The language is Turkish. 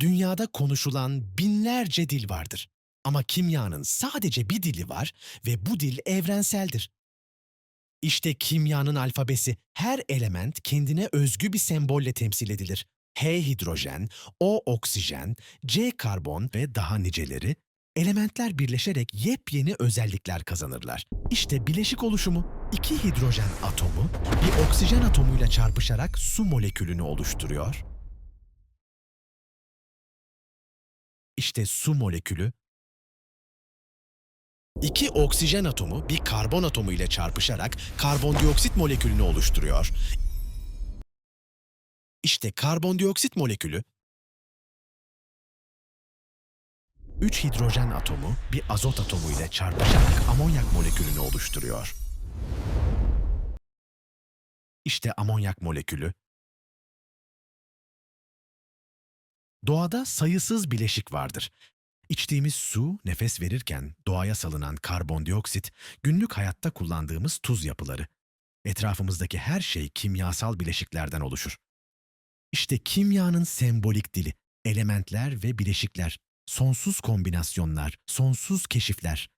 Dünyada konuşulan binlerce dil vardır. Ama kimyanın sadece bir dili var ve bu dil evrenseldir. İşte kimyanın alfabesi her element kendine özgü bir sembolle temsil edilir. H hidrojen, O oksijen, C karbon ve daha niceleri elementler birleşerek yepyeni özellikler kazanırlar. İşte bileşik oluşumu iki hidrojen atomu bir oksijen atomuyla çarpışarak su molekülünü oluşturuyor. İşte su molekülü İki oksijen atomu bir karbon atomu ile çarpışarak karbondioksit molekülünü oluşturuyor. İşte karbondioksit molekülü üç hidrojen atomu bir azot atomu ile çarpışarak amonyak molekülünü oluşturuyor. İşte amonyak molekülü Doğada sayısız bileşik vardır. İçtiğimiz su, nefes verirken doğaya salınan karbondioksit, günlük hayatta kullandığımız tuz yapıları. Etrafımızdaki her şey kimyasal bileşiklerden oluşur. İşte kimyanın sembolik dili, elementler ve bileşikler, sonsuz kombinasyonlar, sonsuz keşifler.